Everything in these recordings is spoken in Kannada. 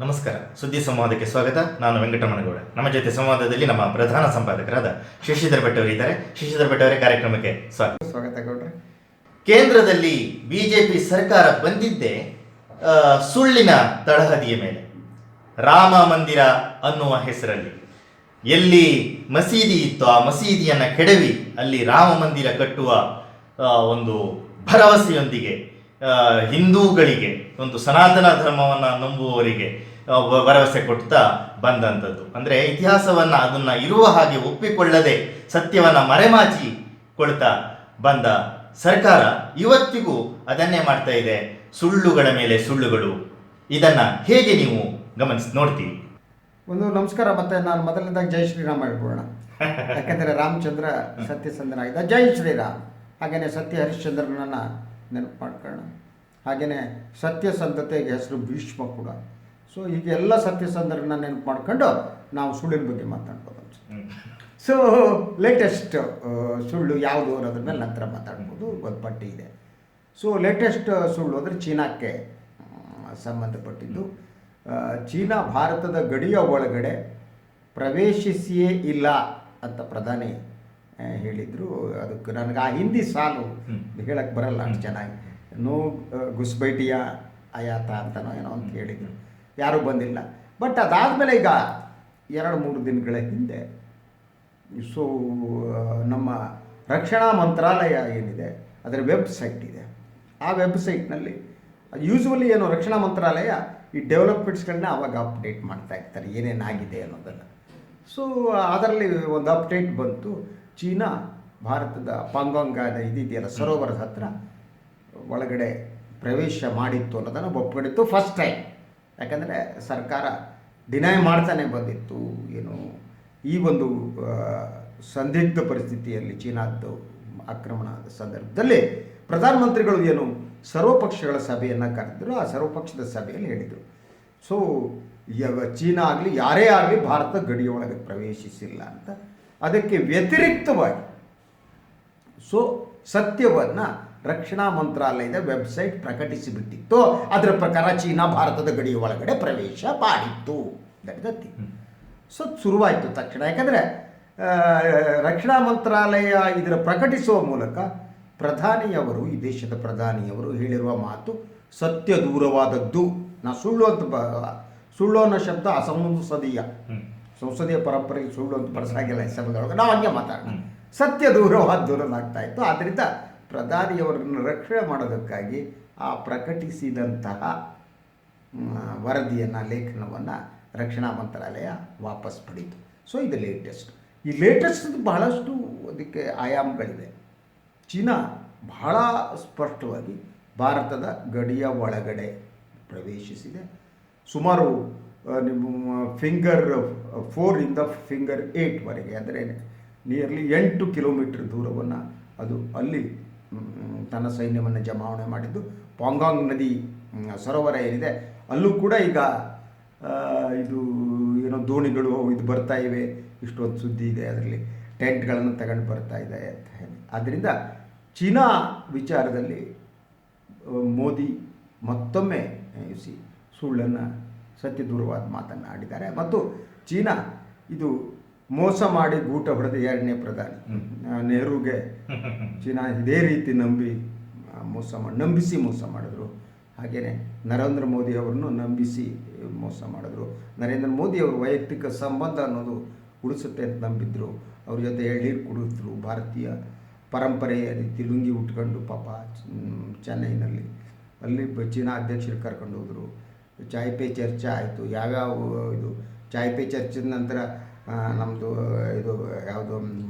ನಮಸ್ಕಾರ. ಸುದ್ದಿ ಸಂವಾದಕ್ಕೆ ಸ್ವಾಗತ. ನಾನು ವೆಂಕಟಮಣಗೌಡ ನಮ್ಮ ಜೊತೆ ಸಂವಾದದಲ್ಲಿ ನಮ್ಮ ಪ್ರಧಾನ ಸಂಪಾದಕರಾದ ಶಶಿಧರ್ ಭಟ್ ಅವರು ಇದ್ದಾರೆ. ಶಶಿಧರ್ ಭಟ್ ಅವರೇ ಕಾರ್ಯಕ್ರಮಕ್ಕೆ ಸ್ವಾಗತ. ಸ್ವಾಗತ ಗೌಡ್ರೆ. ಕೇಂದ್ರದಲ್ಲಿ ಬಿಜೆಪಿ ಸರ್ಕಾರ ಬಂದಿದ್ದೇ ಸುಳ್ಳಿನ ತಳಹದಿಯ ಮೇಲೆ. ರಾಮ ಮಂದಿರ ಅನ್ನುವ ಹೆಸರಲ್ಲಿ. ಎಲ್ಲಿ ಮಸೀದಿ ಇತ್ತು ಆ ಮಸೀದಿಯನ್ನ ಕೆಡವಿ ಅಲ್ಲಿ ರಾಮ ಮಂದಿರ ಕಟ್ಟುವ ಒಂದು ಭರವಸೆಯೊಂದಿಗೆ ಹಿಂದೂಗಳಿಗೆ ಒಂದು ಸನಾತನ ಧರ್ಮವನ್ನು ನಂಬುವವರಿಗೆ ಭರವಸೆ ಕೊಡ್ತಾ ಬಂದಂಥದ್ದು. ಅಂದರೆ ಇತಿಹಾಸವನ್ನು ಅದನ್ನು ಇರುವ ಹಾಗೆ ಒಪ್ಪಿಕೊಳ್ಳದೆ ಸತ್ಯವನ್ನು ಮರೆಮಾಚಿ ಕೊಳ್ತಾ ಬಂದ ಸರ್ಕಾರ ಇವತ್ತಿಗೂ ಅದನ್ನೇ ಮಾಡ್ತಾ ಇದೆ. ಸುಳ್ಳುಗಳ ಮೇಲೆ ಸುಳ್ಳುಗಳು. ಇದನ್ನು ಹೇಗೆ ನೀವು ಗಮನಿಸಿ ನೋಡ್ತೀವಿ ಒಂದು ನಮಸ್ಕಾರ ಮತ್ತೆ ನಾನು ಮೊದಲನೇದಾಗಿ ಜೈ ಶ್ರೀರಾಮ್ ಹೇಳ್ಬೋಣ. ಯಾಕೆಂದರೆ ರಾಮಚಂದ್ರ ಸತ್ಯಸಂಧನಾಗಿದ್ದ ಜೈ ಶ್ರೀರಾಮ್. ಹಾಗೆಯೇ ಸತ್ಯ ಹರಿಶ್ಚಂದ್ರನನ್ನ ನೆನಪು ಮಾಡ್ಕೊಳ್ಳೋಣ. ಹಾಗೆಯೇ ಸತ್ಯಸಂಧತೆಗೆ ಹೆಸರು ಭೀಷ್ಮ ಕೂಡ. ಸೊ ಹೀಗೆ ಎಲ್ಲ ಸತ್ಯಸಂಧರನ್ನ ನೆನಪು ಮಾಡ್ಕೊಂಡು ನಾವು ಸುಳ್ಳಿನ ಬಗ್ಗೆ ಮಾತಾಡ್ಬೋದು ಸೊ ಲೇಟೆಸ್ಟ್ ಸುಳ್ಳು ಯಾವುದು ಅನ್ನೋದ್ರ ಮೇಲೆ ನಂತರ ಮಾತಾಡ್ಬೋದು. ಒಂದು ಪಟ್ಟಿ ಇದೆ. ಸೊ ಲೇಟೆಸ್ಟ್ ಸುಳ್ಳು ಅಂದರೆ ಚೀನಾಕ್ಕೆ ಸಂಬಂಧಪಟ್ಟಿದ್ದು. ಚೀನಾ ಭಾರತದ ಗಡಿಯ ಒಳಗಡೆ ಪ್ರವೇಶಿಸಿಯೇ ಇಲ್ಲ ಅಂತ ಪ್ರಧಾನಿ ಹೇಳಿದ್ರು. ಅದಕ್ಕೆ ನನಗೆ ಆ ಹಿಂದಿ ಸಾಲು. ಹೇಳಕ್ಕೆ ಬರಲ್ಲ ಅಷ್ಟು ಚೆನ್ನಾಗಿ. ನೋ ಗುಸ್ಬೈಟಿಯ ಆಯಾತ ಅಂತನೋ ಏನೋ ಅಂತ ಹೇಳಿದರು. ಯಾರೂ ಬಂದಿಲ್ಲ. ಬಟ್ ಅದಾದಮೇಲೆ ಈಗ ಎರಡು ಮೂರು ದಿನಗಳ ಹಿಂದೆ ಸೊ ನಮ್ಮ ರಕ್ಷಣಾ ಮಂತ್ರಾಲಯ ಏನಿದೆ ಅದರ ವೆಬ್ಸೈಟ್ ಇದೆ. ಆ ವೆಬ್ಸೈಟ್ನಲ್ಲಿ ಯೂಸ್ವಲಿ ಏನು ರಕ್ಷಣಾ ಮಂತ್ರಾಲಯ ಈ ಡೆವಲಪ್ಮೆಂಟ್ಸ್ಗಳನ್ನ ಅವಾಗ ಅಪ್ಡೇಟ್ ಮಾಡ್ತಾ ಇರ್ತಾರೆ ಏನೇನಾಗಿದೆ ಅನ್ನೋದನ್ನು. ಸೊ ಅದರಲ್ಲಿ ಒಂದು ಅಪ್ಡೇಟ್ ಬಂತು. ಚೀನಾ, ಭಾರತದ ಪಾಂಗಾಂಗಾದ ಇದೆಯಲ್ಲ ಸರೋವರದ ಹತ್ರ ಒಳಗಡೆ ಪ್ರವೇಶ ಮಾಡಿತ್ತು ಅನ್ನೋದನ್ನು ಒಪ್ಕೊಂಡಿತ್ತು ಫಸ್ಟ್ ಟೈಮ್ ಯಾಕಂದರೆ ಸರ್ಕಾರ ಡಿನೈ ಮಾಡ್ತಾನೆ ಬಂದಿತ್ತು, ಏನು, ಈ ಒಂದು ಸಂದಿಗ್ಧ ಪರಿಸ್ಥಿತಿಯಲ್ಲಿ ಚೀನಾದ್ದು ಆಕ್ರಮಣದ ಸಂದರ್ಭದಲ್ಲಿ ಪ್ರಧಾನಮಂತ್ರಿಗಳು ಏನು ಸರ್ವಪಕ್ಷಗಳ ಸಭೆಯನ್ನು ಕರೆದರು, ಆ ಸರ್ವಪಕ್ಷದ ಸಭೆಯಲ್ಲಿ ಹೇಳಿದರು. ಸೊ ಯಾವ ಚೀನಾ ಆಗಲಿ, ಯಾರೇ ಆಗಲಿ ಭಾರತ ಗಡಿಯೊಳಗೆ ಪ್ರವೇಶಿಸಿಲ್ಲ ಅಂತ ಅದಕ್ಕೆ ವ್ಯತಿರಿಕ್ತವಾಗಿ. ಸೊ ಸತ್ಯವನ್ನು ರಕ್ಷಣಾ ಮಂತ್ರಾಲಯದ ವೆಬ್ಸೈಟ್ ಪ್ರಕಟಿಸಿಬಿಟ್ಟಿತ್ತು. ಅದರ ಪ್ರಕಾರ ಚೀನಾ ಭಾರತದ ಗಡಿಯ ಒಳಗಡೆ ಪ್ರವೇಶ ಮಾಡಿತ್ತು. ದಟ್ ದ ಥಿಂಗ್ ಸೊ ಶುರುವಾಯಿತು ತಕ್ಷಣ. ಯಾಕಂದರೆ ರಕ್ಷಣಾ ಮಂತ್ರಾಲಯ ಇದರ ಪ್ರಕಟಿಸುವ ಮೂಲಕ ಪ್ರಧಾನಿಯವರು ಈ ದೇಶದ ಪ್ರಧಾನಿಯವರು ಹೇಳಿರುವ ಮಾತು ಸತ್ಯ ದೂರವಾದದ್ದು. ನಾ ಸುಳ್ಳು ಅಂತ ಬ ಸುಳ್ಳು ಅನ್ನೋ ಶಬ್ದ ಅಸಂಸದೀಯ ಹ್ಮ್. ಸಂಸದೀಯ ಪರಂಪರೆಗೆ ಸುಳ್ಳು ಅಂತ ಬಳಸಾಗಿಲ್ಲ ಈ ಸಮಯದೊಳಗೆ. ನಾವು ಹಂಗೆ ಮಾತಾಡೋಣ ಸತ್ಯ ದೂರವಾದ ದೂರನಾಗ್ತಾ ಇತ್ತು. ಆದ್ದರಿಂದ ಪ್ರಧಾನಿಯವರನ್ನು ರಕ್ಷಣೆ ಮಾಡೋದಕ್ಕಾಗಿ ಆ ಪ್ರಕಟಿಸಿದಂತಹ ವರದಿಯನ್ನು ಲೇಖನವನ್ನು ರಕ್ಷಣಾ ಮಂತ್ರಾಲಯ ವಾಪಸ್ ಪಡೀತು. ಸೊ ಇದು ಲೇಟೆಸ್ಟ್ ಈ ಲೇಟೆಸ್ಟ್ ಬಹಳಷ್ಟು ಅದಕ್ಕೆ ಆಯಾಮಗಳಿವೆ. ಚೀನಾ ಬಹಳ ಸ್ಪಷ್ಟವಾಗಿ ಭಾರತದ ಗಡಿಯ ಒಳಗಡೆ ಪ್ರವೇಶಿಸಿದೆ. ಸುಮಾರು ನಿಮ್ಮ ಫಿಂಗರ್ ಫೋರಿಂದ ಫಿಂಗರ್ ಏಟ್ವರೆಗೆ ಅಂದರೆ ನಿಯರ್ಲಿ ಎಂಟು ಕಿಲೋಮೀಟರ್ ದೂರವನ್ನು ಅದು ಅಲ್ಲಿ ತನ್ನ ಸೈನ್ಯವನ್ನು ಜಮಾವಣೆ ಮಾಡಿದ್ದು. ಪಾಂಗಾಂಗ್ ನದಿ ಸರೋವರ ಏನಿದೆ, ಅಲ್ಲೂ ಕೂಡ ಈಗ ಇದು ಏನೋ ದೋಣಿಗಳು ಇದು ಬರ್ತಾ ಇವೆ. ಇಷ್ಟೊಂದು ಸುದ್ದಿ ಇದೆ ಅದರಲ್ಲಿ. ಟೆಂಟ್ಗಳನ್ನು ತಗೊಂಡು ಬರ್ತಾ ಇದೆ ಅಂತ ಹೇಳಿ. ಆದ್ದರಿಂದ ಚೀನಾ ವಿಚಾರದಲ್ಲಿ ಮೋದಿ ಮತ್ತೊಮ್ಮೆ ಸಿ, ಸುಳ್ಳನ್ನು ಸತ್ಯ ದೂರವಾದ ಮಾತನ್ನು ಆಡಿದ್ದಾರೆ ಮತ್ತು ಚೀನಾ ಇದು ಮೋಸ ಮಾಡಿ ಗೂಟ ಹೊಡೆದ ಎರಡನೇ ಪ್ರಧಾನಿ. ನೆಹರುಗೆ ಚೀನಾ ಇದೇ ರೀತಿ ನಂಬಿ ಮೋಸ ಮಾಡಿ ನಂಬಿಸಿ ಮೋಸ ಮಾಡಿದ್ರು. ಹಾಗೆಯೇ ನರೇಂದ್ರ ಮೋದಿ ಅವರನ್ನು ನಂಬಿಸಿ ಮೋಸ ಮಾಡಿದ್ರು. ನರೇಂದ್ರ ಮೋದಿ ಅವರು ವೈಯಕ್ತಿಕ ಸಂಬಂಧ ಅನ್ನೋದು ಉಳಿಸುತ್ತೆ ಅಂತ ನಂಬಿದ್ರು. ಅವ್ರ ಜೊತೆ ಎಳ್ನೀರು ಕುಡಿದ್ರು. ಭಾರತೀಯ ಪರಂಪರೆಯ ರೀತಿ ಲುಂಗಿ ಉಟ್ಕೊಂಡು ಪಾಪ ಚೆನ್ನೈನಲ್ಲಿ ಅಲ್ಲಿ ಚೀನಾ ಅಧ್ಯಕ್ಷರು ಕರ್ಕೊಂಡು ಹೋದರು. ಚಾಯ್ ಪೇ ಚರ್ಚೆ ಆಯಿತು. ಯಾವ್ಯಾವ ಇದು ಚಾಯ್ ಪೇ ಚರ್ಚಿದ ನಂತರ ನಮ್ಮದು ಇದು ಯಾವುದು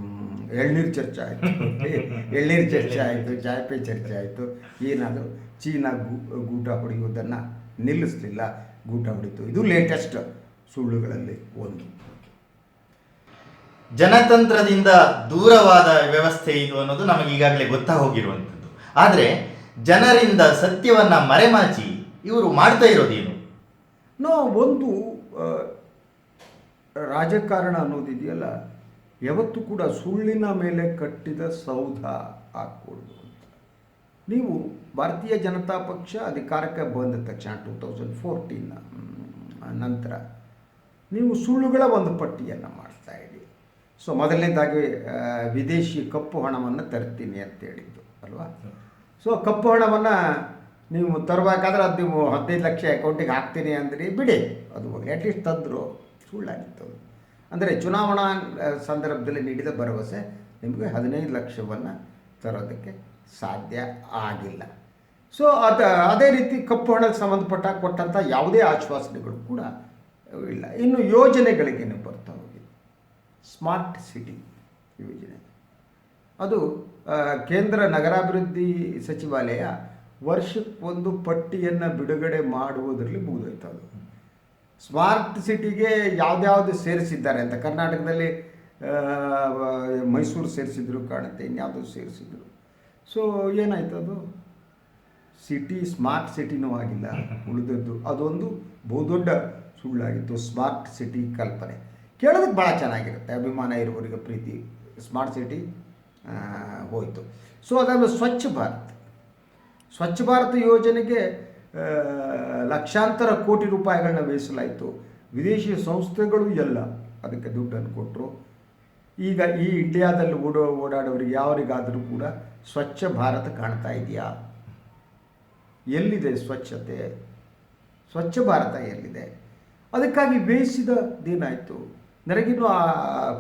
ಎಳ್ನೀರು ಚರ್ಚೆ ಆಯಿತು. ಎಳ್ನೀರು ಚರ್ಚೆ ಆಯಿತು, ಚಾಯ್ ಪೇ ಚರ್ಚೆ ಆಯಿತು. ಏನಾದರೂ ಚೀನಾ ಗೂ- ಗೂಟ ಹೊಡೆಯುವುದನ್ನು ನಿಲ್ಲಿಸಲಿಲ್ಲ. ಗೂಟ ಹೊಡಿತು. ಇದು ಲೇಟೆಸ್ಟ್ ಸುಳ್ಳುಗಳಲ್ಲಿ ಒಂದು. ಜನತಂತ್ರದಿಂದ ದೂರವಾದ ವ್ಯವಸ್ಥೆ ಇದು ಅನ್ನೋದು ನಮಗೆ ಈಗಾಗಲೇ ಗೊತ್ತಾ ಹೋಗಿರುವಂಥದ್ದು. ಆದರೆ ಜನರಿಂದ ಸತ್ಯವನ್ನ ಮರೆಮಾಚಿ ಇವರು ಮಾಡ್ತಾ ಇರೋದೇನು? ಒಂದು ರಾಜಕಾರಣ ಅನ್ನೋದಿದೆಯಲ್ಲ ಯಾವತ್ತೂ ಕೂಡ ಸುಳ್ಳಿನ ಮೇಲೆ ಕಟ್ಟಿದ ಸೌಧ ಹಾಕ್ಕೊಡೋದು ಅಂತ. ನೀವು ಭಾರತೀಯ ಜನತಾ ಪಕ್ಷ ಅಧಿಕಾರಕ್ಕೆ ಬಂದ ತಕ್ಷಣ ಟೂ ತೌಸಂಡ್ ಫೋರ್ಟೀನ್ ನಂತರ ನೀವು ಸುಳ್ಳುಗಳ ಒಂದು ಪಟ್ಟಿಯನ್ನು ಮಾಡ್ತಾ ಇಡಿ ಸೊ ಮೊದಲನೇದಾಗಿ ವಿದೇಶಿ ಕಪ್ಪು ಹಣವನ್ನು ತರ್ತೀನಿ ಅಂತ ಹೇಳಿದ್ದು ಅಲ್ವಾ? ಸೊ ಕಪ್ಪು ಹಣವನ್ನು ನೀವು ತರಬೇಕಾದ್ರೆ ಅದು ನೀವು ಹದಿನೈದು ಲಕ್ಷ ಅಕೌಂಟಿಗೆ ಹಾಕ್ತೀನಿ ಅಂದ್ರಿ, ಬಿಡಿ. ಅದು ಹೋಗಿ ಅಟ್ಲೀಸ್ಟ್ ತಂದರು, ಸುಳ್ಳಾಗಿತ್ತು. ಅದು ಅಂದರೆ ಚುನಾವಣಾ ಸಂದರ್ಭದಲ್ಲಿ ನೀಡಿದ ಭರವಸೆ ನಿಮಗೆ ಹದಿನೈದು ಲಕ್ಷವನ್ನು ತರೋದಕ್ಕೆ ಸಾಧ್ಯ ಆಗಿಲ್ಲ. ಸೊ ಅದು, ಅದೇ ರೀತಿ ಕಪ್ಪು ಹಣಕ್ಕೆ ಸಂಬಂಧಪಟ್ಟ ಕೊಟ್ಟಂಥ ಯಾವುದೇ ಆಶ್ವಾಸನೆಗಳು ಕೂಡ ಇಲ್ಲ. ಇನ್ನು ಯೋಜನೆಗಳಿಗೇನು ಬರ್ತಾ ಹೋಗಿ. ಸ್ಮಾರ್ಟ್ ಸಿಟಿ ಯೋಜನೆ. ಅದು ಕೇಂದ್ರ ನಗರಾಭಿವೃದ್ಧಿ ಸಚಿವಾಲಯ ವರ್ಷಕ್ಕೊಂದು ಪಟ್ಟಿಯನ್ನು ಬಿಡುಗಡೆ ಮಾಡುವುದರಲ್ಲಿ ಮುಗಿದೋಯ್ತು ಅದು ಸ್ಮಾರ್ಟ್ ಸಿಟಿಗೆ ಯಾವುದ್ಯಾವುದು ಸೇರಿಸಿದ್ದಾರೆ ಅಂತ, ಕರ್ನಾಟಕದಲ್ಲಿ ಮೈಸೂರು ಸೇರಿಸಿದ್ರು ಕಾಣುತ್ತೆ, ಇನ್ಯಾವುದೋ ಸೇರಿಸಿದ್ರು. ಸೊ ಏನಾಯ್ತು ಅದು? ಸಿಟಿ ಸ್ಮಾರ್ಟ್ ಸಿಟಿನೂ ಆಗಿಲ್ಲ, ಉಳಿದದ್ದು. ಅದೊಂದು ಬಹುದೊಡ್ಡ ಸುಳ್ಳಾಗಿತ್ತು, ಸ್ಮಾರ್ಟ್ ಸಿಟಿ ಕಲ್ಪನೆ. ಕೇಳೋದಕ್ಕೆ ಭಾಳ ಚೆನ್ನಾಗಿರುತ್ತೆ, ಅಭಿಮಾನ ಇರುವವರಿಗೆ ಪ್ರೀತಿ. ಸ್ಮಾರ್ಟ್ ಸಿಟಿ ಹೋಯಿತು. ಸೊ ಅದಾದ ಸ್ವಚ್ಛ ಭಾರತ್. ಸ್ವಚ್ಛ ಭಾರತ ಯೋಜನೆಗೆ ಲಕ್ಷಾಂತರ ಕೋಟಿ ರೂಪಾಯಿಗಳನ್ನ ವ್ಯಯಿಸಲಾಯಿತು. ವಿದೇಶಿ ಸಂಸ್ಥೆಗಳು ಎಲ್ಲ ಅದಕ್ಕೆ ದುಡ್ಡನ್ನು ಕೊಟ್ಟರು ಈಗ ಈ ಇಂಡಿಯಾದಲ್ಲಿ ಓಡೋ, ಓಡಾಡೋರಿಗೆ ಯಾರಿಗಾದರೂ ಕೂಡ ಸ್ವಚ್ಛ ಭಾರತ ಕಾಣ್ತಾ ಇದೆಯಾ? ಎಲ್ಲಿದೆ ಸ್ವಚ್ಛತೆ? ಸ್ವಚ್ಛ ಭಾರತ ಎಲ್ಲಿದೆ? ಅದಕ್ಕಾಗಿ ಬೇಯಿಸಿದದೇನಾಯಿತು ನನಗಿನ್ನೂ ಆ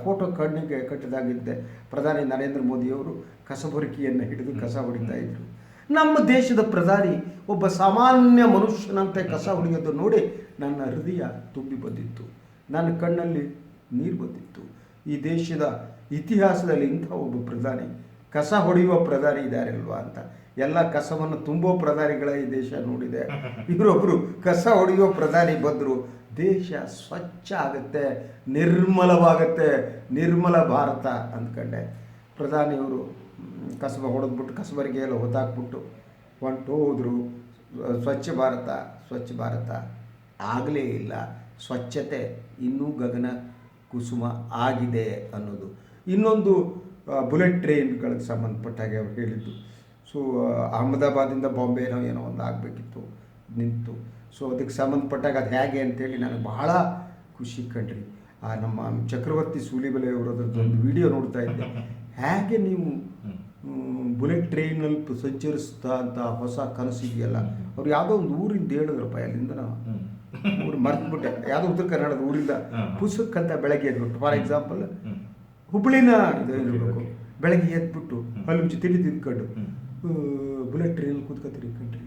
ಫೋಟೋ ಕಣ್ಣಿಗೆ ಕಟ್ಟಿದಾಗಿದ್ದೆ. ಪ್ರಧಾನಿ ನರೇಂದ್ರ ಮೋದಿಯವರು ಕಸಬೊರಕಿಯನ್ನು ಹಿಡಿದು ಕಸ ಹೊಡಿತಾ ಇದ್ರು. ನಮ್ಮ ದೇಶದ ಪ್ರಧಾನಿ ಒಬ್ಬ ಸಾಮಾನ್ಯ ಮನುಷ್ಯನಂತೆ ಕಸ ಹೊಡೆಯೋದು ನೋಡಿ ನನ್ನ ಹೃದಯ ತುಂಬಿ ಬಂದಿತ್ತು. ನನ್ನ ಕಣ್ಣಲ್ಲಿ ನೀರು ಬಂದಿತ್ತು. ಈ ದೇಶದ ಇತಿಹಾಸದಲ್ಲಿ ಇಂಥ ಒಬ್ಬ ಪ್ರಧಾನಿ ಕಸ ಹೊಡೆಯುವ ಪ್ರಧಾನಿ ಇದ್ದಾರೆ ಅಲ್ವಾ ಅಂತ. ಎಲ್ಲ ಕಸವನ್ನು ತುಂಬೋ ಪ್ರಧಾನಿಗಳ ಈ ದೇಶ ನೋಡಿದೆ. ಇವರೊಬ್ಬರು ಕಸ ಹೊಡೆಯುವ ಪ್ರಧಾನಿ ಬಂದರು. ದೇಶ ಸ್ವಚ್ಛ ಆಗುತ್ತೆ ನಿರ್ಮಲವಾಗುತ್ತೆ ನಿರ್ಮಲ ಭಾರತ ಅಂದ್ಕೊಂಡೆ. ಪ್ರಧಾನಿಯವರು ಕಸಬ ಹೊಡೆದ್ಬಿಟ್ಟು ಕಸಬರಿಗೆ ಎಲ್ಲ ಹೊತ್ತಾಕ್ಬಿಟ್ಟು ಹೋದರು. ಸ್ವಚ್ಛ ಭಾರತ ಸ್ವಚ್ಛ ಭಾರತ ಆಗಲೇ ಇಲ್ಲ. ಸ್ವಚ್ಛತೆ ಇನ್ನೂ ಗಗನ ಕುಸುಮ ಆಗಿದೆ ಅನ್ನೋದು. ಇನ್ನೊಂದು ಬುಲೆಟ್ ಟ್ರೈನ್ಗಳಿಗೆ ಸಂಬಂಧಪಟ್ಟ ಹಾಗೆ ಅವ್ರು ಹೇಳಿದ್ದು. ಸೊ ಅಹಮದಾಬಾದಿಂದ ಬಾಂಬೆನೋ ಏನೋ ಒಂದು ಆಗಬೇಕಿತ್ತು ನಿಂತು. ಸೊ ಅದಕ್ಕೆ ಸಂಬಂಧಪಟ್ಟಾಗ ಅದು ಹೇಗೆ ಅಂತೇಳಿ ನನಗೆ ಬಹಳ ಖುಷಿ ಕಂಡ್ರಿ. ಆ ನಮ್ಮ ಚಕ್ರವರ್ತಿ ಸೂಲಿಬೆಲೆ ಅವರದ್ರದ್ದು ಒಂದು ವಿಡಿಯೋ ನೋಡ್ತಾ ಇದ್ದೆ. ಹೇಗೆ ನೀವು ಬುಲೆಟ್ ಟ್ರೈನಲ್ಲಿ ಸಂಚರಿಸ್ತಾ ಅಂತ ಹೊಸ ಕನಸು ಇದೆಯಲ್ಲ ಅವ್ರು ಯಾವುದೋ ಒಂದು ಊರಿಂದ ಹೇಳಿದ್ರಪ್ಪ ಅಲ್ಲಿಂದ ನಾವು. ಊರು ಮರೆತುಬಿಟ್ಟೆ. ಯಾವುದೋ ಉತ್ತರ ಕರ್ನಾಟಕದ ಊರಿಂದ ಪುಸ್ತಕ ಪುಸ್ತಕಂತ ಬೆಳಗ್ಗೆ ಎದ್ಬಿಟ್ಟು ಫಾರ್ ಎಕ್ಸಾಂಪಲ್ ಹುಬ್ಳಿನ ಇದು ಇರಬೇಕು ಬೆಳಗ್ಗೆ ಎದ್ಬಿಟ್ಟು ಅಲ್ಲಿ ಮುಂಚೆ ತಿಳಿ ತಿಂದ್ಕೊಂಡು ಬುಲೆಟ್ ಟ್ರೈನಲ್ಲಿ ಕೂತ್ಕೊತೀರಿ ಕಂಟ್ರಿ.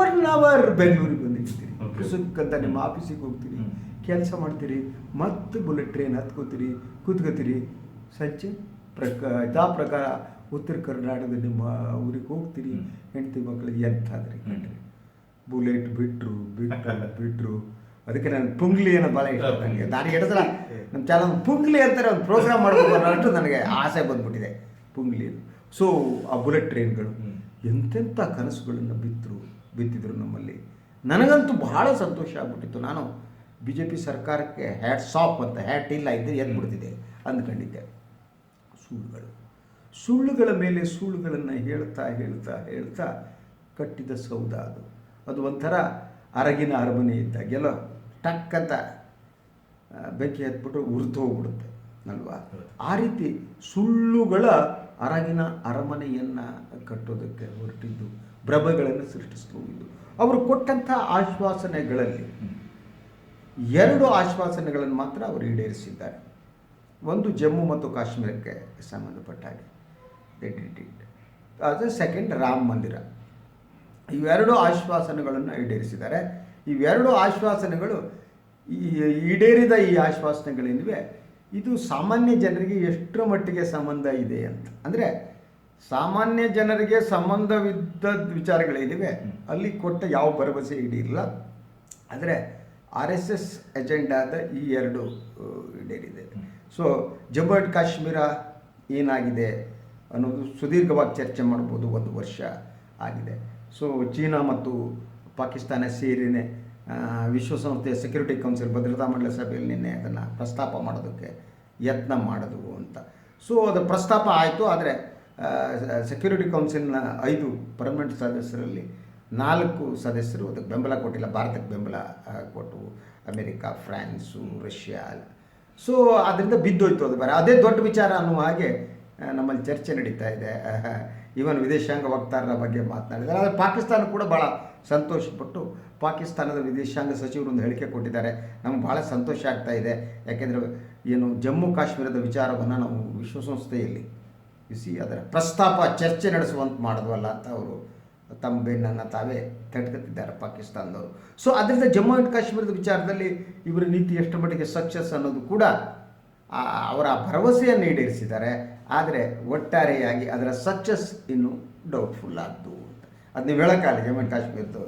ಒನ್ ಅವರ್ ಬೆಂಗಳೂರಿಗೆ ಬಂದಿರ್ತೀರಿ ಪುಸ್ತಕ ಪುಸ್ತಕಂತ ನಿಮ್ಮ ಆಫೀಸಿಗೆ ಹೋಗ್ತೀರಿ. ಕೆಲಸ ಮಾಡ್ತೀರಿ ಮತ್ತೆ ಬುಲೆಟ್ ಟ್ರೈನ್ ಹತ್ಕೋತೀರಿ ಕೂತ್ಕೋತೀರಿ. ಸಂಜೆ ಪ್ರಕ ಇದಾ ಪ್ರಕಾರ ಉತ್ತರ ಕರ್ನಾಟಕದ ನಿಮ್ಮ ಊರಿಗೆ ಹೋಗ್ತೀರಿ. ಹೆಂಡತಿ ಮಕ್ಕಳಿಗೆ ಎಂಥಾದ್ರಿ ಕಣ್ರಿ ಬುಲೆಟ್ ಬಿಟ್ರು ಬಿಟ್ಟಲ್ಲ ಬಿಟ್ರು. ಅದಕ್ಕೆ ನಾನು ಪುಂಗ್ಲಿ ಅನ್ನೋ ಭಾಳ ಇಷ್ಟ ನನಗೆ. ನಾನು ಹೇಳಿದ್ರೆ ನಮ್ಮ ಚಾನಲ್ ಪುಂಗ್ಲಿ ಅಂತಾರೆ ಒಂದು ಪ್ರೋಗ್ರಾಮ್ ಮಾಡಬೇಕು ಅನ್ನೋಷ್ಟು ನನಗೆ ಆಸೆ ಬಂದ್ಬಿಟ್ಟಿದೆ. ಪುಂಗ್ಲಿ. ಸೊ ಆ ಬುಲೆಟ್ ಟ್ರೈನ್ಗಳು. ಎಂತೆಂಥ ಕನಸುಗಳನ್ನು ಬಿತ್ತರು ಬಿತ್ತಿದ್ರು ನಮ್ಮಲ್ಲಿ. ನನಗಂತೂ ಬಹಳ ಸಂತೋಷ ಆಗ್ಬಿಟ್ಟಿತ್ತು. ನಾನು ಬಿ ಜೆ ಪಿ ಸರ್ಕಾರಕ್ಕೆ ಹ್ಯಾಟ್ ಸಾಪ್ ಅಂತ ಹ್ಯಾಟ್ ಇಲ್ಲ ಇದ್ದರೆ ಎದ್ಬಿಡ್ತಿದ್ದೆ ಅಂದ್ಕೊಂಡಿದ್ದೆ. ಸುಳ್ಳುಗಳು ಸುಳ್ಳುಗಳ ಮೇಲೆ ಸುಳ್ಳುಗಳನ್ನು ಹೇಳ್ತಾ ಹೇಳ್ತಾ ಹೇಳ್ತಾ ಕಟ್ಟಿದ ಸೌಧ ಅದು. ಅದು ಒಂಥರ ಅರಗಿನ ಅರಮನೆ ಇದ್ದಾಗೆಲ್ಲ ಟಕ್ಕಂತ ಬೆಂಕಿ ಹತ್ಬಿಟ್ಟು ಉರಿದು ಹೋಗ್ಬಿಡುತ್ತೆ ಅಲ್ವಾ? ಆ ರೀತಿ ಸುಳ್ಳುಗಳ ಅರಗಿನ ಅರಮನೆಯನ್ನು ಕಟ್ಟೋದಕ್ಕೆ ಹೊರಟಿದ್ದು, ಭ್ರಮೆಗಳನ್ನು ಸೃಷ್ಟಿಸ್ಕೊಂಡಿದ್ದು. ಅವರು ಕೊಟ್ಟಂಥ ಆಶ್ವಾಸನೆಗಳಲ್ಲಿ ಎರಡು ಆಶ್ವಾಸನೆಗಳನ್ನು ಮಾತ್ರ ಅವರು ಈಡೇರಿಸಿದ್ದಾರೆ. ಒಂದು ಜಮ್ಮು ಮತ್ತು ಕಾಶ್ಮೀರಕ್ಕೆ ಸಂಬಂಧಪಟ್ಟ ಹಾಗೆ ದೇ ಡಿಟ್ ಇಟ್ ಅದು ಸೆಕೆಂಡ್ ರಾಮ ಮಂದಿರ. ಇವೆರಡು ಆಶ್ವಾಸನೆಗಳನ್ನು ಈಡೇರಿಸಿದ್ದಾರೆ. ಇವೆರಡು ಆಶ್ವಾಸನೆಗಳು ಈ ಈಡೇರಿದ ಈ ಆಶ್ವಾಸನೆಗಳೇನಿವೆ ಇದು ಸಾಮಾನ್ಯ ಜನರಿಗೆ ಎಷ್ಟರ ಮಟ್ಟಿಗೆ ಸಂಬಂಧ ಇದೆ ಅಂತ. ಅಂದರೆ ಸಾಮಾನ್ಯ ಜನರಿಗೆ ಸಂಬಂಧವಿದ್ದ ವಿಚಾರಗಳೇನಿವೆ? ಅಲ್ಲಿ ಕೊಟ್ಟ ಯಾವ ಭರವಸೆ ಈಡೇರಿಲ್ಲ. ಆದರೆ ಆರ್ ಎಸ್ ಎಸ್ ಎಜೆಂಡಾದ ಈ ಎರಡು ಈಡೇರಿದೆ. ಸೊ ಜಮ್ಮು ಆ್ಯಂಡ್ ಕಾಶ್ಮೀರ ಏನಾಗಿದೆ? ಅನ್ನೋದು ಸುದೀರ್ಘವಾಗಿ ಚರ್ಚೆ ಮಾಡ್ಬೋದು ಒಂದು ವರ್ಷ ಆಗಿದೆ. ಸೊ ಚೀನಾ ಮತ್ತು ಪಾಕಿಸ್ತಾನ ಸೇರಿನೇ ವಿಶ್ವಸಂಸ್ಥೆಯ ಸೆಕ್ಯೂರಿಟಿ ಕೌನ್ಸಿಲ್ ಭದ್ರತಾ ಮಂಡಳಿ ಸಭೆಯಲ್ಲಿ ನಿನ್ನೆ ಅದನ್ನು ಪ್ರಸ್ತಾಪ ಮಾಡೋದಕ್ಕೆ ಯತ್ನ ಮಾಡೋದು ಅಂತ. ಸೊ ಅದು ಪ್ರಸ್ತಾಪ ಆಯಿತು, ಆದರೆ ಸೆಕ್ಯೂರಿಟಿ ಕೌನ್ಸಿಲ್ನ ಐದು ಪರ್ಮನೆಂಟ್ ಸದಸ್ಯರಲ್ಲಿ ನಾಲ್ಕು ಸದಸ್ಯರು ಅದಕ್ಕೆ ಬೆಂಬಲ ಕೊಟ್ಟಿಲ್ಲ. ಭಾರತಕ್ಕೆ ಬೆಂಬಲ ಕೊಟ್ಟು ಅಮೆರಿಕ, ಫ್ರಾನ್ಸು, ರಷ್ಯಾ. ಸೊ ಅದರಿಂದ ಬಿದ್ದೋಯ್ತು ಅದು ಬೇರೆ. ಅದೇ ದೊಡ್ಡ ವಿಚಾರ ಅನ್ನುವ ಹಾಗೆ ನಮ್ಮಲ್ಲಿ ಚರ್ಚೆ ನಡೀತಾ ಇದೆ. ಇವನ್ ವಿದೇಶಾಂಗ ವಕ್ತಾರರ ಬಗ್ಗೆ ಮಾತನಾಡಿದ್ದಾರೆ. ಆದರೆ ಪಾಕಿಸ್ತಾನ ಕೂಡ ಭಾಳ ಸಂತೋಷಪಟ್ಟು ಪಾಕಿಸ್ತಾನದ ವಿದೇಶಾಂಗ ಸಚಿವರು ಒಂದು ಹೇಳಿಕೆ ಕೊಟ್ಟಿದ್ದಾರೆ. ನಮ್ಗೆ ಭಾಳ ಸಂತೋಷ ಆಗ್ತಾ ಇದೆ. ಯಾಕೆಂದರೆ ಏನು ಜಮ್ಮು ಕಾಶ್ಮೀರದ ವಿಚಾರವನ್ನು ನಾವು ವಿಶ್ವಸಂಸ್ಥೆಯಲ್ಲಿ ಬಿಸಿ ಅದರ ಪ್ರಸ್ತಾಪ, ಚರ್ಚೆ ನಡೆಸುವಂತೆ ಮಾಡಿದ್ವಲ್ಲ ಅಂತ ಅವರು ತಮ್ಮ ಬೆನ್ನನ್ನು ತಾವೇ ತಡ್ಕತ್ತಿದ್ದಾರೆ ಪಾಕಿಸ್ತಾನದವರು. ಸೊ ಅದರಿಂದ ಜಮ್ಮು ಆ್ಯಂಡ್ ಕಾಶ್ಮೀರದ ವಿಚಾರದಲ್ಲಿ ಇವರ ನೀತಿ ಎಷ್ಟು ಮಟ್ಟಿಗೆ ಸಕ್ಸಸ್ ಅನ್ನೋದು ಕೂಡ ಅವರ ಭರವಸೆಯನ್ನು ಈಡೇರಿಸಿದ್ದಾರೆ. ಆದರೆ ಒಟ್ಟಾರೆಯಾಗಿ ಅದರ ಸಕ್ಸಸ್ ಇನ್ನು ಡೌಟ್ಫುಲ್ ಆದ್ದು ಅಂತ. ಅದು ನೀವು ಹೇಳೋಕ್ಕಾಗಲ್ಲ ಜಮ್ಮು ಆ್ಯಂಡ್ ಕಾಶ್ಮೀರದ್ದು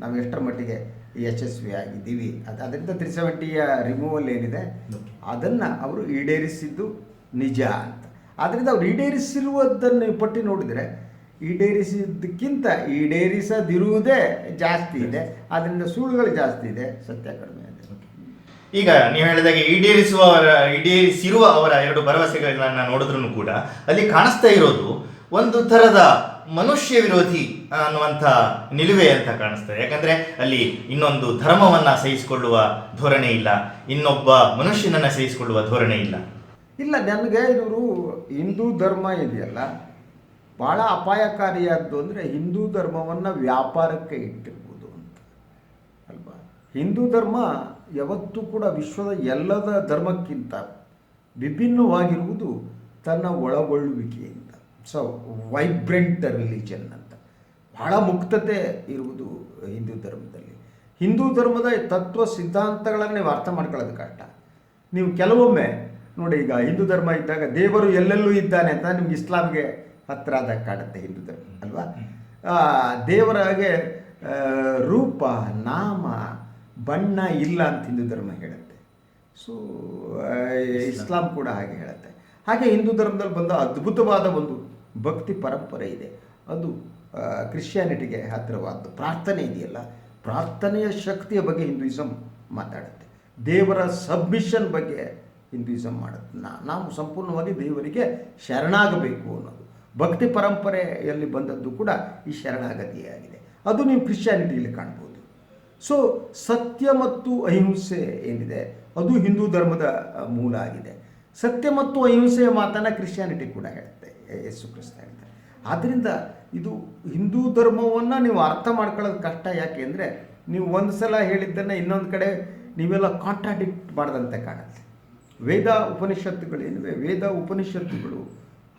ನಾವು ಎಷ್ಟರ ಮಟ್ಟಿಗೆ ಯಶಸ್ವಿ ಆಗಿದ್ದೀವಿ ಅದು ಅದರಿಂದ ತ್ರೀ ಸೆವೆಂಟಿಯ ರಿಮೂವಲ್ ಏನಿದೆ ಅದನ್ನು ಅವರು ಈಡೇರಿಸಿದ್ದು ನಿಜ ಅಂತ. ಆದ್ದರಿಂದ ಅವ್ರು ಈಡೇರಿಸಿರುವುದನ್ನು ಪಟ್ಟಿ ನೋಡಿದರೆ ಈಡೇರಿಸಿದ್ದಕ್ಕಿಂತ ಈಡೇರಿಸದಿರುವುದೇ ಜಾಸ್ತಿ ಇದೆ. ಅದರಿಂದ ಸುಳ್ಳುಗಳು ಜಾಸ್ತಿ ಇದೆ ಸತ್ಯ ಕಡಿಮೆ ಇದೆ. ಈಗ ನೀವು ಹೇಳಿದಾಗೆ ಈಡೇರಿಸುವವರ ಈಡೇರಿಸಿರುವ ಅವರ ಎರಡು ಭರವಸೆಗಳನ್ನ ನೋಡಿದ್ರು ಕೂಡ ಅಲ್ಲಿ ಕಾಣಿಸ್ತಾ ಇರೋದು ಒಂದು ಥರದ ಮನುಷ್ಯ ವಿರೋಧಿ ಅನ್ನುವಂಥ ನಿಲುವೆ ಅಂತ ಕಾಣಿಸ್ತದೆ ಯಾಕಂದ್ರೆ ಅಲ್ಲಿ ಇನ್ನೊಂದು ಧರ್ಮವನ್ನ ಸಹಿಸಿಕೊಳ್ಳುವ ಧೋರಣೆ ಇಲ್ಲ. ಇನ್ನೊಬ್ಬ ಮನುಷ್ಯನನ್ನ ಸಹಿಸಿಕೊಳ್ಳುವ ಧೋರಣೆ ಇಲ್ಲ. ಇಲ್ಲ, ನನಗೆ ಇವರು ಹಿಂದೂ ಧರ್ಮ ಇದೆಯಲ್ಲ ಭಾಳ ಅಪಾಯಕಾರಿಯಾದ್ದು ಅಂದರೆ ಹಿಂದೂ ಧರ್ಮವನ್ನು ವ್ಯಾಪಾರಕ್ಕೆ ಇಟ್ಟಿರ್ಬೋದು ಅಂತ. ಅಲ್ವಾ? ಹಿಂದೂ ಧರ್ಮ ಯಾವತ್ತೂ ಕೂಡ ವಿಶ್ವದ ಎಲ್ಲದ ಧರ್ಮಕ್ಕಿಂತ ವಿಭಿನ್ನವಾಗಿರುವುದು ತನ್ನ ಒಳಗೊಳ್ಳುವಿಕೆಯಿಂದ. ಸೊ ವೈಬ್ರೆಂಟ್ ರಿಲಿಜನ್ ಅಂತ. ಬಹಳ ಮುಕ್ತತೆ ಇರುವುದು ಹಿಂದೂ ಧರ್ಮದಲ್ಲಿ. ಹಿಂದೂ ಧರ್ಮದ ತತ್ವ ಸಿದ್ಧಾಂತಗಳನ್ನು ನೀವು ಅರ್ಥ ಮಾಡ್ಕೊಳ್ಳೋದು ಕಷ್ಟ ನೀವು ಕೆಲವೊಮ್ಮೆ, ನೋಡಿ ಈಗ ಹಿಂದೂ ಧರ್ಮ ಇದ್ದಾಗ ದೇವರು ಎಲ್ಲೆಲ್ಲೂ ಇದ್ದಾನೆ ಅಂತ ನಿಮ್ಗೆ ಇಸ್ಲಾಂಗೆ ಹತ್ರ ಆದಾಗ ಕಾಣುತ್ತೆ ಹಿಂದೂ ಧರ್ಮ, ಅಲ್ವಾ? ದೇವರಾಗೆ ರೂಪ, ನಾಮ ಬಣ್ಣ ಇಲ್ಲ ಅಂತ ಹಿಂದೂ ಧರ್ಮ ಹೇಳುತ್ತೆ. ಸೊ ಇಸ್ಲಾಂ ಕೂಡ ಹಾಗೆ ಹೇಳುತ್ತೆ. ಹಾಗೆ ಹಿಂದೂ ಧರ್ಮದಲ್ಲಿ ಬಂದ ಅದ್ಭುತವಾದ ಒಂದು ಭಕ್ತಿ ಪರಂಪರೆ ಇದೆ. ಅದು ಕ್ರಿಶ್ಚಿಯಾನಿಟಿಗೆ ಹತ್ತಿರವಾದ್ದು. ಪ್ರಾರ್ಥನೆ ಇದೆಯಲ್ಲ, ಪ್ರಾರ್ಥನೆಯ ಶಕ್ತಿಯ ಬಗ್ಗೆ ಹಿಂದೂಯಿಸಂ ಮಾತಾಡುತ್ತೆ. ದೇವರ ಸಬ್ಮಿಷನ್ ಬಗ್ಗೆ ಹಿಂದೂಯಿಸಂ ಮಾಡುತ್ತೆ. ನಾವು ಸಂಪೂರ್ಣವಾಗಿ ದೇವರಿಗೆ ಶರಣಾಗಬೇಕು ಅನ್ನೋದು. ಭಕ್ತಿ ಪರಂಪರೆಯಲ್ಲಿ ಬಂದದ್ದು ಕೂಡ ಈ ಶರಣಾಗತಿಯಾಗಿದೆ. ಅದು ನೀವು ಕ್ರಿಶ್ಚಿಯಾನಿಟಿಯಲ್ಲಿ ಕಾಣ್ಬೋದು. ಸೊ ಸತ್ಯ ಮತ್ತು ಅಹಿಂಸೆ ಏನಿದೆ? ಅದು ಹಿಂದೂ ಧರ್ಮದ ಮೂಲ ಆಗಿದೆ. ಸತ್ಯ ಮತ್ತು ಅಹಿಂಸೆಯ ಮಾತನ್ನು ಕ್ರಿಶ್ಚಿಯಾನಿಟಿ ಕೂಡ ಹೇಳುತ್ತೆ. ಯೇಸು ಕ್ರಿಸ್ತ ಹೇಳ್ತಾರೆ. ಆದ್ದರಿಂದ ಇದು ಹಿಂದೂ ಧರ್ಮವನ್ನು ನೀವು ಅರ್ಥ ಮಾಡ್ಕೊಳ್ಳೋದು ಕಷ್ಟ. ಯಾಕೆ ಅಂದರೆ ನೀವು ಒಂದು ಸಲ ಹೇಳಿದ್ದನ್ನು ಇನ್ನೊಂದು ಕಡೆ ನೀವೆಲ್ಲ ಕಾಂಟ್ರಾಡಿಕ್ಟ್ ಮಾಡದಂತೆ ಕಾಣುತ್ತೆ. ವೇದ ಉಪನಿಷತ್ತುಗಳೇನಿವೆ ವೇದ ಉಪನಿಷತ್ತುಗಳು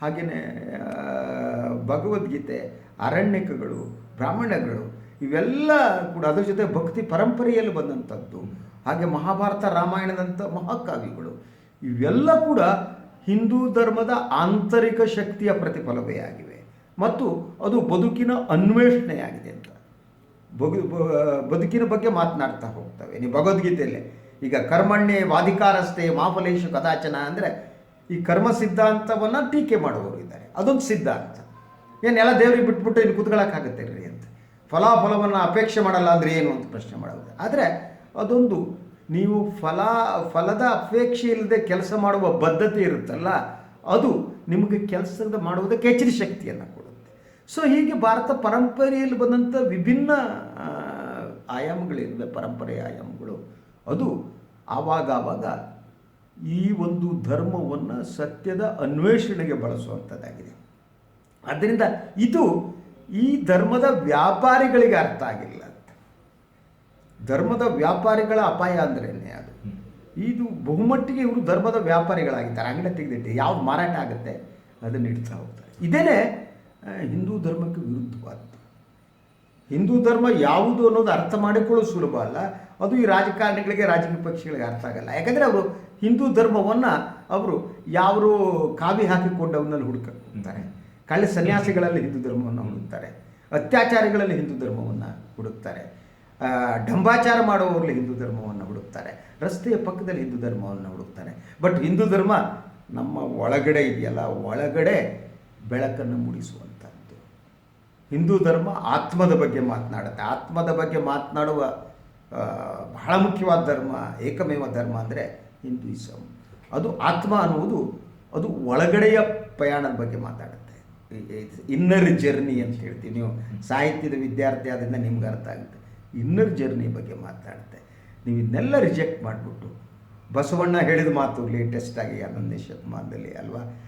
ಹಾಗೆಯೇ ಭಗವದ್ಗೀತೆ, ಅರಣ್ಯಕಗಳು, ಬ್ರಾಹ್ಮಣಗಳು ಇವೆಲ್ಲ ಕೂಡ ಅದರ ಜೊತೆ ಭಕ್ತಿ ಪರಂಪರೆಯಲ್ಲಿ ಬಂದಂಥದ್ದು. ಹಾಗೆ ಮಹಾಭಾರತ ರಾಮಾಯಣದಂಥ ಮಹಾಕಾವ್ಯಗಳು. ಇವೆಲ್ಲ ಕೂಡ ಹಿಂದೂ ಧರ್ಮದ ಆಂತರಿಕ ಶಕ್ತಿಯ ಪ್ರತಿಫಲವೇ ಆಗಿವೆ. ಮತ್ತು ಅದು ಬದುಕಿನ ಅನ್ವೇಷಣೆಯಾಗಿದೆ ಅಂತ. ಬಗು ಬದುಕಿನ ಬಗ್ಗೆ ಮಾತನಾಡ್ತಾ ಹೋಗ್ತವೆ. ನೀವು ಭಗವದ್ಗೀತೆಯಲ್ಲೇ ಈಗ ಕರ್ಮಣ್ಯ ವಾಧಿಕಾರಸ್ಥೆ ಮಾಫಲೇಶು ಕದಾಚನ ಅಂದರೆ ಈ ಕರ್ಮ ಸಿದ್ಧಾಂತವನ್ನು ಟೀಕೆ ಮಾಡುವವರು ಇದ್ದಾರೆ. ಅದೊಂದು ಸಿದ್ಧಾಂತ. ಏನೆಲ್ಲ ದೇವ್ರಿಗೆ ಬಿಟ್ಬಿಟ್ಟು ಇನ್ನು ಕುತ್ಕೊಳ್ಳೋಕ್ಕಾಗತ್ತೆ ರೀ ಫಲಾಫಲವನ್ನು ಅಪೇಕ್ಷೆ ಮಾಡಲ್ಲ ಅಂದರೆ ಏನು ಅಂತ ಪ್ರಶ್ನೆ ಮಾಡಬಹುದು ಆದರೆ ಅದೊಂದು ನೀವು ಫಲ ಫಲದ ಅಪೇಕ್ಷೆ ಇಲ್ಲದೆ ಕೆಲಸ ಮಾಡುವ ಬದ್ಧತೆ ಇರುತ್ತಲ್ಲ ಅದು ನಿಮಗೆ ಕೆಲಸದ ಮಾಡುವುದಕ್ಕೆ ಹೆಚ್ಚಿನ ಶಕ್ತಿಯನ್ನು ಕೊಡುತ್ತೆ. ಸೊ ಹೀಗೆ ಭಾರತ ಪರಂಪರೆಯಲ್ಲಿ ಬಂದಂಥ ವಿಭಿನ್ನ ಆ, ಆಯಾಮಗಳೇನಿವೆ ಪರಂಪರೆಯ ಆಯಾಮಗಳು. ಅದು ಆವಾಗ ಆವಾಗ ಈ ಒಂದು ಧರ್ಮವನ್ನು ಸತ್ಯದ ಅನ್ವೇಷಣೆಗೆ ಬಳಸುವಂಥದ್ದಾಗಿದೆ ಆದ್ದರಿಂದ ಇದು ಈ ಧರ್ಮದ ವ್ಯಾಪಾರಿಗಳಿಗೆ ಅರ್ಥ ಆಗಿಲ್ಲ ಧರ್ಮದ ವ್ಯಾಪಾರಿಗಳ ಅಪಾಯ ಅಂದ್ರೇನೆ ಅದು. ಇದು ಬಹುಮಟ್ಟಿಗೆ ಇವರು ಧರ್ಮದ ವ್ಯಾಪಾರಿಗಳಾಗಿದ್ದಾರೆ. ಅಂಗಡಿ ತೆಗೆದಿಟ್ಟು ಯಾವ್ದು ಮಾರಾಟ ಆಗುತ್ತೆ ಅದನ್ನು ಇಡ್ತಾ ಹೋಗ್ತಾರೆ. ಇದೇನೆ ಹಿಂದೂ ಧರ್ಮಕ್ಕೆ ವಿರುದ್ಧವಾದ ಹಿಂದೂ ಧರ್ಮ ಯಾವುದು ಅನ್ನೋದು ಅರ್ಥ ಮಾಡಿಕೊಳ್ಳೋ ಸುಲಭ ಅಲ್ಲ. ಅದು ಈ ರಾಜಕಾರಣಿಗಳಿಗೆ, ರಾಜಕೀಯ ಪಕ್ಷಗಳಿಗೆ ಅರ್ಥ ಆಗಲ್ಲ. ಯಾಕಂದರೆ ಅವರು ಹಿಂದೂ ಧರ್ಮವನ್ನು ಅವರು ಯಾರು ಕಾವಿ ಹಾಕಿಕೊಂಡವನ್ನಲ್ಲಿ ಹುಡುಕ್ತಾರೆ. ಕಳ್ಳ ಸನ್ಯಾಸಿಗಳಲ್ಲಿ ಹಿಂದೂ ಧರ್ಮವನ್ನು ಹುಡುಕ್ತಾರೆ, ಅತ್ಯಾಚಾರಿಗಳಲ್ಲಿ ಹಿಂದೂ ಧರ್ಮವನ್ನು ಹುಡುಕ್ತಾರೆ ಡಂಬಾಚಾರ ಮಾಡುವವರಲ್ಲಿ ಹಿಂದೂ ಧರ್ಮವನ್ನು ಹುಡುಕ್ತಾರೆ, ರಸ್ತೆಯ ಪಕ್ಕದಲ್ಲಿ ಹಿಂದೂ ಧರ್ಮವನ್ನು ಹುಡುಕ್ತಾರೆ. ಬಟ್ ಹಿಂದೂ ಧರ್ಮ ನಮ್ಮ ಒಳಗಡೆ ಇದೆಯಲ್ಲ, ಒಳಗಡೆ ಬೆಳಕನ್ನು ಮೂಡಿಸುವಂಥದ್ದು ಹಿಂದೂ ಧರ್ಮ ಆತ್ಮದ ಬಗ್ಗೆ ಮಾತನಾಡುತ್ತೆ. ಆತ್ಮದ ಬಗ್ಗೆ ಮಾತನಾಡುವ ಬಹಳ ಮುಖ್ಯವಾದ ಧರ್ಮ, ಏಕಮೇವ ಧರ್ಮ ಅಂದರೆ ಹಿಂದೂಯಿಸಮ್ ಅದು ಆತ್ಮ ಅನ್ನುವುದು, ಅದು ಒಳಗಡೆಯ ಪ್ರಯಾಣದ ಬಗ್ಗೆ ಮಾತಾಡುತ್ತೆ. ಇನ್ನರ್ ಜರ್ನಿ ಅಂತ ಹೇಳ್ತೀವಿ. ನೀವು ಸಾಹಿತ್ಯದ ವಿದ್ಯಾರ್ಥಿ ಆದ್ದರಿಂದ ನಿಮ್ಗೆ ಅರ್ಥ ಆಗುತ್ತೆ. ಇನ್ನರ್ ಜರ್ನಿ ಬಗ್ಗೆ ಮಾತಾಡುತ್ತೆ. ನೀವು ಇದನ್ನೆಲ್ಲ ರಿಜೆಕ್ಟ್ ಮಾಡಿಬಿಟ್ಟು, ಬಸವಣ್ಣ ಹೇಳಿದ ಮಾತು ಲೇಟೆಸ್ಟ್ ಆಗಿ ಹನ್ನೊಂದನೇ ಶತಮಾನದಲ್ಲಿ ಅಲ್ವಾ?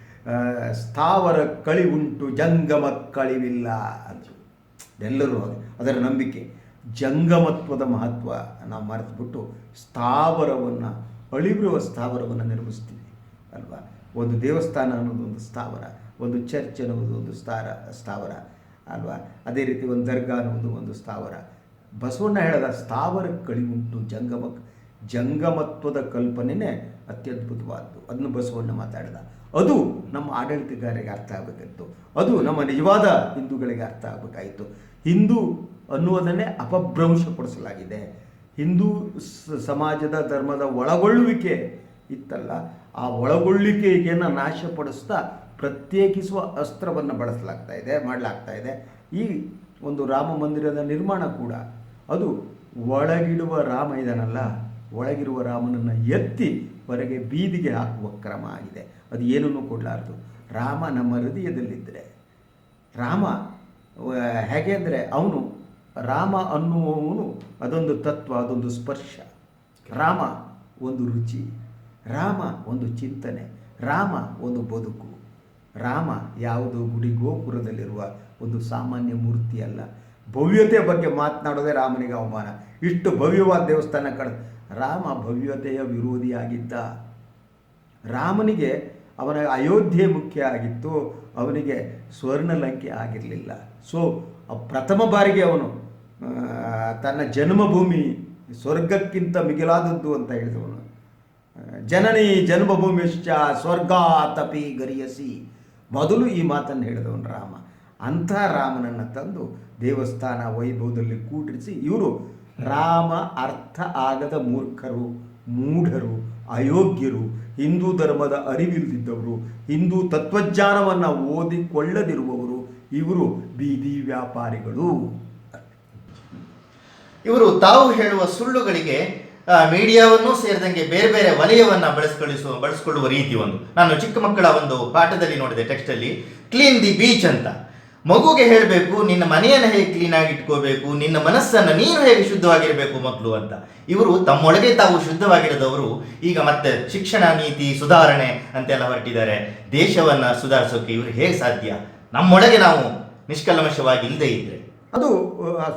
ಸ್ಥಾವರ ಕಳಿ ಉಂಟು, ಜಂಗಮ ಕಳಿವಿಲ್ಲ ಅಂತ. ಎಲ್ಲರೂ. ಅದರ ನಂಬಿಕೆ. ಜಂಗಮತ್ವದ ಮಹತ್ವ ನಾವು ಮರೆತುಬಿಟ್ಟು ಸ್ಥಾವರವನ್ನು, ಅಳಿವಿರುವ ಸ್ಥಾವರವನ್ನು ನಿರ್ಮಿಸ್ತೀವಿ ಅಲ್ವಾ? ಒಂದು ದೇವಸ್ಥಾನ ಅನ್ನೋದು ಒಂದು ಸ್ಥಾವರ. ಒಂದು ಚರ್ಚ್ ಅನ್ನುವುದು ಒಂದು ಸ್ಥಾರ, ಸ್ಥಾವರ ಅಲ್ವಾ? ಅದೇ ರೀತಿ ಒಂದು ದರ್ಗಾ ಅನ್ನೋದು ಒಂದು ಸ್ಥಾವರ. ಬಸವಣ್ಣ ಹೇಳದ ಸ್ಥಾವರ ಕಳಿವುಂಟು ಜಂಗಮ, ಜಂಗಮತ್ವದ ಕಲ್ಪನೆನೇ ಅತ್ಯದ್ಭುತವಾದ್ದು. ಅದನ್ನು ಬಸವಣ್ಣ ಮಾತಾಡಿದ. ಅದು ನಮ್ಮ ಆಡಳಿತಗಾರರಿಗೆ ಅರ್ಥ ಆಗಬೇಕಿತ್ತು. ಅದು ನಮ್ಮ ನಿಜವಾದ ಹಿಂದೂಗಳಿಗೆ ಅರ್ಥ ಆಗಬೇಕಾಯಿತು. ಹಿಂದೂ ಅನ್ನುವುದನ್ನೇ ಅಪಭ್ರಂಶಪಡಿಸಲಾಗಿದೆ. ಹಿಂದೂ ಸಮಾಜದ ಧರ್ಮದ ಒಳಗೊಳ್ಳುವಿಕೆ ಇತ್ತಲ್ಲ, ಆ ಒಳಗೊಳ್ಳುವಿಕೆಯನ್ನು ನಾಶಪಡಿಸ್ತಾ ಪ್ರತ್ಯೇಕಿಸುವ ಅಸ್ತ್ರವನ್ನು ಬಳಸಲಾಗ್ತಾ ಇದೆ, ಮಾಡಲಾಗ್ತಾ ಇದೆ. ಈ ಒಂದು ರಾಮ ಮಂದಿರದ ನಿರ್ಮಾಣ ಕೂಡ ಅದು ಒಳಗಿಡುವ ರಾಮ ಇದನಲ್ಲ, ಒಳಗಿರುವ ರಾಮನನ್ನು ಎತ್ತಿ ಹೊರಗೆ ಬೀದಿಗೆ ಹಾಕುವ ಕ್ರಮ ಆಗಿದೆ. ಅದು ಏನನ್ನೂ ಕೊಡಲಾರದು ರಾಮ ನಮ್ಮ ಹೃದಯದಲ್ಲಿದ್ದರೆ ರಾಮ ಹೇಗೆ ಅಂದರೆ ಅವನು ರಾಮ ಅನ್ನುವವನು ಅದೊಂದು ತತ್ವ, ಅದೊಂದು ಸ್ಪರ್ಶ. ರಾಮ ಒಂದು ರುಚಿ, ರಾಮ ಒಂದು ಚಿಂತನೆ, ರಾಮ ಒಂದು ಬದುಕು. ರಾಮ ಯಾವುದು ಗುಡಿ ಗೋಪುರದಲ್ಲಿರುವ ಒಂದು ಸಾಮಾನ್ಯ ಮೂರ್ತಿ ಅಲ್ಲ ಭವ್ಯತೆ ಬಗ್ಗೆ ಮಾತನಾಡೋದೇ ರಾಮನಿಗೆ ಅವಮಾನ. ಇಷ್ಟು ಭವ್ಯವಾದ ದೇವಸ್ಥಾನ ಕಡ ರಾಮ ಭವ್ಯತೆಯ ವಿರೋಧಿಯಾಗಿದ್ದ. ರಾಮನಿಗೆ ಅವನ ಅಯೋಧ್ಯೆ ಮುಖ್ಯ ಆಗಿತ್ತು, ಅವನಿಗೆ ಸ್ವರ್ಣಲಂಕೆ ಆಗಿರಲಿಲ್ಲ. ಸೊ ಪ್ರಥಮ ಬಾರಿಗೆ ಅವನು ತನ್ನ ಜನ್ಮಭೂಮಿ ಸ್ವರ್ಗಕ್ಕಿಂತ ಮಿಗಿಲಾದದ್ದು ಅಂತ ಹೇಳಿದವನು. ಜನನಿ ಜನ್ಮಭೂಮಿಶ್ಚ ಸ್ವರ್ಗಾತಪಿ ಗರಿಯಸಿ. ಮೊದಲು ಈ ಮಾತನ್ನು ಹೇಳಿದವನು ರಾಮ. ಅಂಥ ರಾಮನನ್ನು ತಂದು ದೇವಸ್ಥಾನ ವೈಭವದಲ್ಲಿ ಕೂಡಿಸಿ ಇವರು ರಾಮ ಅರ್ಥ ಆಗದ ಮೂರ್ಖರು, ಮೂಢರು, ಅಯೋಗ್ಯರು, ಹಿಂದೂ ಧರ್ಮದ ಅರಿವಿಲ್ಲದಿದ್ದವರು ಹಿಂದೂ ತತ್ವಜ್ಞಾನವನ್ನು ಓದಿಕೊಳ್ಳದಿರುವವರು ಇವರು ಬೀದಿ ವ್ಯಾಪಾರಿಗಳು. ಇವರು ತಾವು ಹೇಳುವ ಸುಳ್ಳುಗಳಿಗೆ ಮೀಡಿಯಾವನ್ನೂ ಸೇರಿದಂಗೆ ಬೇರೆ ಬೇರೆ ವಲಯವನ್ನ ಬಳಸ್ಕೊಳ್ಳಿಸುವ ಬಳಸ್ಕೊಳ್ಳುವ ರೀತಿ ಒಂದು. ನಾನು ಚಿಕ್ಕ ಮಕ್ಕಳ ಒಂದು ಪಾಠದಲ್ಲಿ ನೋಡಿದೆ ಟೆಕ್ಸ್ಟ್ ಅಲ್ಲಿ ಕ್ಲೀನ್ ದಿ ಬೀಚ್ ಅಂತ. ಮಗುಗೆ ಹೇಳಬೇಕು, ನಿನ್ನ ಮನೆಯನ್ನು ಹೇಗೆ ಕ್ಲೀನ್ ಆಗಿ ಇಟ್ಕೋಬೇಕು, ನಿನ್ನ ಮನಸ್ಸನ್ನು ನೀನು ಹೇಗೆ ಶುದ್ಧವಾಗಿರಬೇಕು ಮಕ್ಕಳು ಅಂತ. ಇವರು ತಮ್ಮೊಳಗೆ ತಾವು ಶುದ್ಧವಾಗಿರದವರು ಈಗ ಮತ್ತೆ ಶಿಕ್ಷಣ ನೀತಿ ಸುಧಾರಣೆ ಅಂತೆಲ್ಲ ಹೊರಟಿದ್ದಾರೆ. ದೇಶವನ್ನ ಸುಧಾರಿಸೋಕೆ ಇವರು ಹೇಗೆ ಸಾಧ್ಯ? ನಮ್ಮೊಳಗೆ ನಾವು ನಿಷ್ಕಲ್ಮಶವಾಗಿ ಇಲ್ಲದೆ ಇದ್ರೆ. ಅದು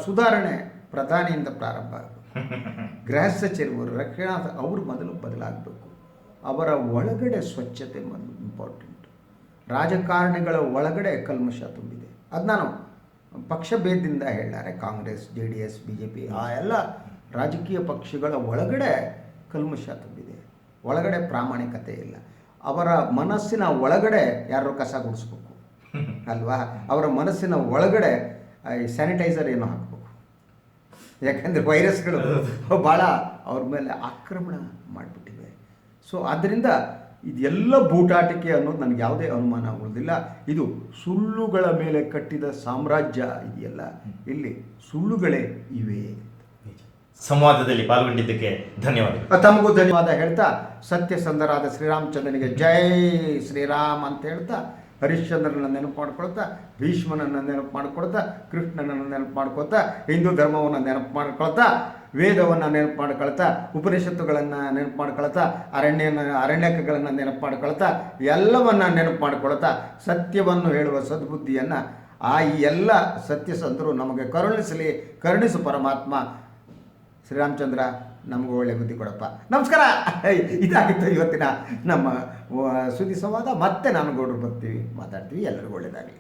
ಸುಧಾರಣೆ ಪ್ರಧಾನಿಯಿಂದ ಪ್ರಾರಂಭ ಆಗಬೇಕು ಗೃಹ ಸಚಿವರು ರಕ್ಷಣಾ ಅವರು ಮೊದಲು ಬದಲಾಗಬೇಕು. ಅವರ ಒಳಗಡೆ ಸ್ವಚ್ಛತೆ ಮೊದಲು ಇಂಪಾರ್ಟೆಂಟ್ ರಾಜಕಾರಣಿಗಳ ಒಳಗಡೆ ಕಲ್ಮಶ ತುಂಬಿದೆ. ಅದು ನಾನು ಪಕ್ಷ ಭೇದದಿಂದ ಹೇಳ್ತಾರೆ. Congress, J D S, B J P ಆ ಎಲ್ಲ ರಾಜಕೀಯ ಪಕ್ಷಗಳ ಒಳಗಡೆ ಕಲ್ಮಶ ತುಂಬಿದೆ. ಒಳಗಡೆ ಪ್ರಾಮಾಣಿಕತೆ ಇಲ್ಲ. ಅವರ ಮನಸ್ಸಿನ ಒಳಗಡೆ ಯಾರು ಕಸ ಗುಡಿಸ್ಬೇಕು. ಅಲ್ವಾ? ಅವರ ಮನಸ್ಸಿನ ಒಳಗಡೆ ಈ ಸ್ಯಾನಿಟೈಸರ್ ಏನೋ ಹಾಕಬೇಕು. ಯಾಕಂದರೆ ವೈರಸ್ಗಳು ಭಾಳ ಅವ್ರ ಮೇಲೆ ಆಕ್ರಮಣ ಮಾಡಿಬಿಟ್ಟಿವೆ. ಸೊ ಆದ್ದರಿಂದ ಇದೆಲ್ಲ ಬೂಟಾಟಿಕೆ ಅನ್ನೋದು ನನಗೆ ಯಾವುದೇ ಅನುಮಾನ ಉಳಿದಿಲ್ಲ ಇದು ಸುಳ್ಳುಗಳ ಮೇಲೆ ಕಟ್ಟಿದ ಸಾಮ್ರಾಜ್ಯ ಇದೆಯಲ್ಲ ಇಲ್ಲಿ ಸುಳ್ಳುಗಳೇ ಇವೆ ಸಂವಾದದಲ್ಲಿ ಪಾಲ್ಗೊಂಡಿದ್ದಕ್ಕೆ ಧನ್ಯವಾದ ತಮಗೂ ಧನ್ಯವಾದ ಹೇಳ್ತಾ ಸತ್ಯಸಂಧರಾದ ಶ್ರೀರಾಮಚಂದ್ರನಿಗೆ ಜೈ ಶ್ರೀರಾಮ್ ಅಂತ ಹೇಳ್ತಾ ಹರಿಶ್ಚಂದ್ರನ ನೆನಪು ಮಾಡ್ಕೊಳ್ತಾ, ಭೀಷ್ಮನನ್ನು ನೆನಪು ಮಾಡ್ಕೊಳ್ತಾ, ಕೃಷ್ಣನನ್ನು ನೆನಪು ಮಾಡ್ಕೊಳ್ತಾ, ಹಿಂದೂ ಧರ್ಮವನ್ನು ನೆನಪು ಮಾಡ್ಕೊಳ್ತಾ, ವೇದವನ್ನು ನೆನಪು ಮಾಡ್ಕೊಳ್ತಾ, ಉಪನಿಷತ್ತುಗಳನ್ನು ನೆನಪು ಮಾಡ್ಕೊಳ್ತಾ ಅರಣ್ಯ ಅರಣ್ಯಕಗಳನ್ನು ನೆನಪು ಮಾಡ್ಕೊಳ್ತಾ, ಎಲ್ಲವನ್ನು ನೆನಪು ಮಾಡ್ಕೊಳ್ತಾ, ಸತ್ಯವನ್ನು ಹೇಳುವ ಸದ್ಬುದ್ಧಿಯನ್ನು ಆ ಈ ಎಲ್ಲ ಸತ್ಯಸಂತರು ನಮಗೆ ಕರುಣಿಸಲಿ, ಕರುಣಿಸು ಪರಮಾತ್ಮ. ಶ್ರೀರಾಮಚಂದ್ರ, ನಮಗೂ ಒಳ್ಳೆ ಬುದ್ಧಿ ಕೊಡಪ್ಪ. ನಮಸ್ಕಾರ! ಇದಾಗಿತ್ತು ಇವತ್ತಿನ ನಮ್ಮ ಸುದ್ದಿ ಸಂವಾದ. ಮತ್ತೆ ನಾನು ಗೌಡ್ರು ಬರ್ತೀವಿ, ಮಾತಾಡ್ತೀವಿ. ಎಲ್ಲರಿಗೂ ಒಳ್ಳೆಯದಾಗಲಿ